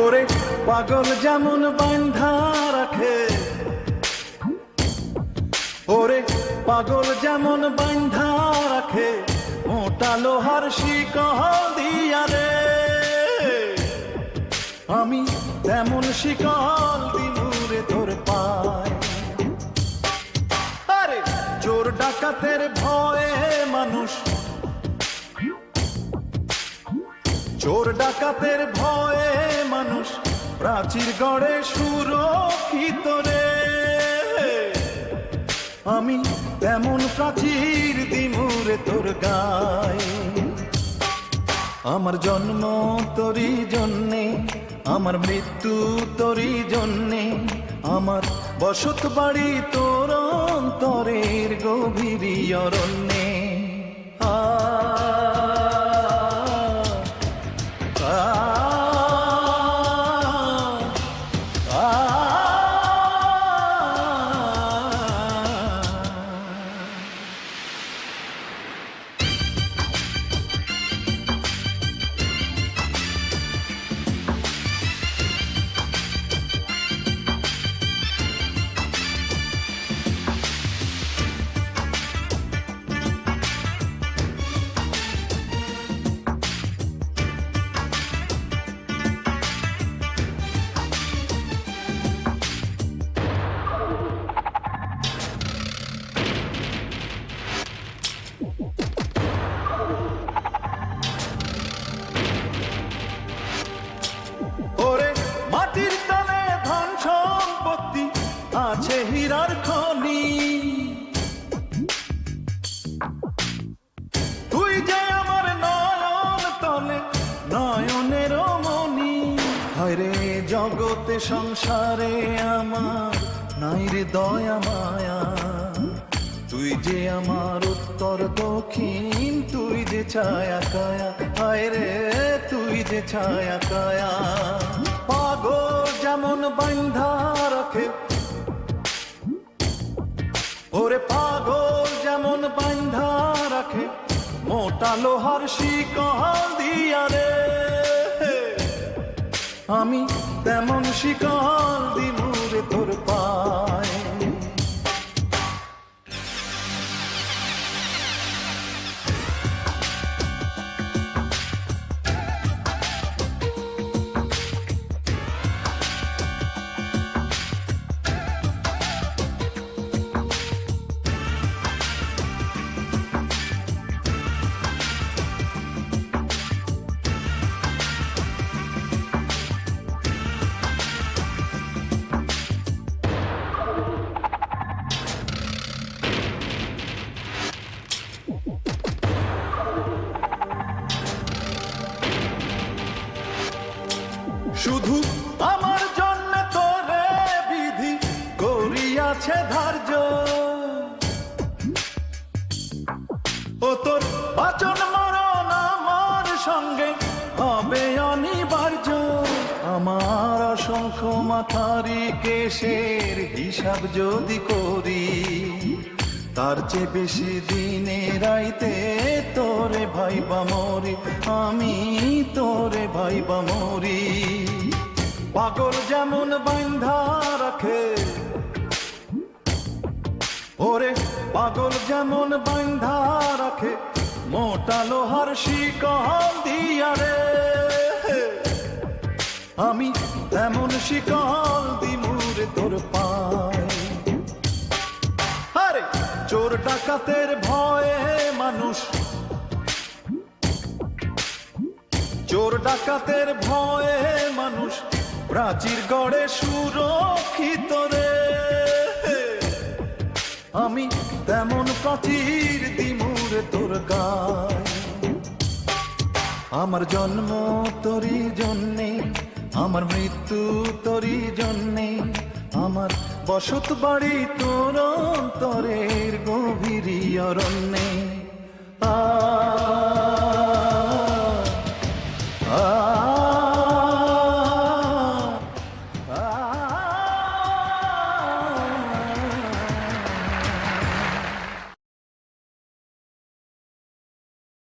ওরে পাগল যেমন বান্ধা রাখে। ওরে পাগল যেমন বান্ধা রাখে, মোটা লোহার শিকল দিয়া রে। আমি তেমন শিকল দিনুরে তোর পায়। আরে চোর ডাকাতের ভয়ে মানুষ চোর ডাকাতের ভয়ে মানুষ প্রাচীর গড়ে সুরক্ষিত রে। আমি তেমন প্রাচীর দিমুরে তোর গায়ে। আমার জন্ম তোরই জন্যে, আমার মৃত্যু তোরই জন্যে, আমার বসত বাড়ি তোর অন্তরের গভীর অরণ্যে। আ আ হরে জগতে সংসারে আমার নাই রে দয়া, মায়া। তুই যে আমার উত্তর দক্ষিণ, তুই যে ছায়া কায়া হায় রে তুই যে ছায়া কায়া। পাগল যেমন বান্ধা রাখে। ওরে পাগল যেমন বান্ধা রাখে, মোটা লোহার শিকল দিয়া রে। আমি তেমন শিকল শুধু আমার জন্য তোরে বিধি করিয়াছে ধার্য। ও তোর বাচন মরণ আমার সঙ্গে হবে অনিবার্য। আমার অসংখ্য মাথারি কেশের হিসাব যদি করি, তার চেয়ে বেশি দিনে রাইতে তোরে ভাইবা মরি, আমি তোরে ভাইবা মরি। পাগল যেমন বান্ধা রাখে। ওরে, পাগল যেমন বান্ধা রাখে, মোটা লোহার শিকল দিয়া রে। আমি তেমন শিকল দিমুরে তোর পায়। আরে, চোর ডাকাতের ভয়ে মানুষ। চোর ডাকাতের ভয়ে মানুষ। প্রাচীর গড়ে সুরক্ষিত রে। আমি তেমন প্রাচীর দিমুরে তোর আমার জন্ম তোরই জন্যে, আমার মৃত্যু তোরই জন্যে, আমার বসত বাড়ি তোর অন্তরের গভীর অরণ্যে। আ